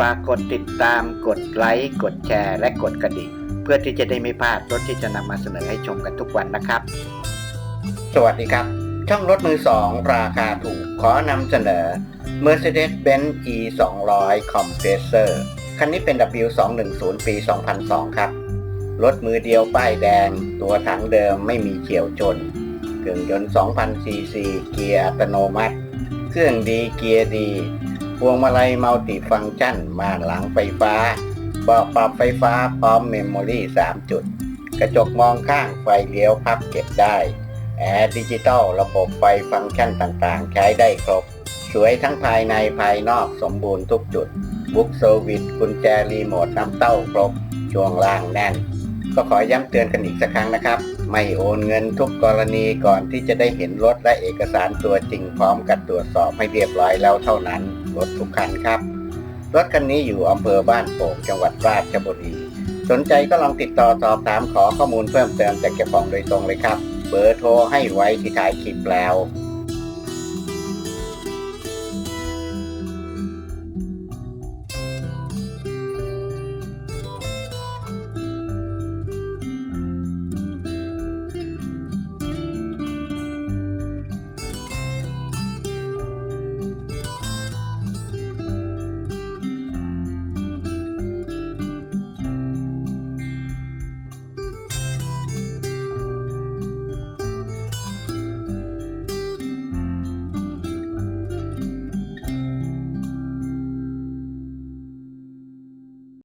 ฝากกดติดตามกดไลค์กดแชร์ และกดกระดิ่ง เพื่อที่จะได้ไม่พลาดรถที่จะนำมาเสนอให้ชมกันทุกวันนะครับ สวัสดีครับ ช่องรถมือสองราคาถูกขอนำเสนอ Mercedes-Benz E 200 Compressor คันนี้เป็น W210 ปี 2002 ครับ รถมือเดียวป้ายแดง ตัวถังเดิมไม่มีเฉียวชนเครื่องยนต์ 2,000 ซีซี เกียร์อัตโนมัติ เครื่องดีเกียร์ดี พวงมาลัยมัลติฟังก์ชันม่านหลังไฟฟ้าเบาะปรับไฟฟ้าพร้อมเมมโมรี่ 3 จุด กระจกมองข้างไฟเลี้ยวพับเก็บได้ แอร์ดิจิตอลระบบไฟฟังก์ชันต่างๆ ใช้ได้ครบ สวยทั้งภายในภายนอกสมบูรณ์ทุกจุด บุ๊กเซอร์วิสกุญแจรีโมทน้ำเต้าครบ ช่วงล่างแน่น ก็ขอย้ำเตือนกันอีกสักครั้งนะครับ ไม่โอนเงินทุกกรณีก่อนที่จะได้เห็นรถและเอกสารตัวจริงพร้อมกับตรวจสอบให้เรียบร้อยแล้วเท่านั้นรถทุกคันครับ รถคันนี้อยู่อำเภอบ้านโป่งจังหวัดราชบุรี สนใจก็ลองติดต่อสอบถามขอข้อมูลเพิ่มเติมจากเจ้าของโดยตรงเลยครับ เบอร์โทรให้ไว้ที่ท้ายคลิปแล้ว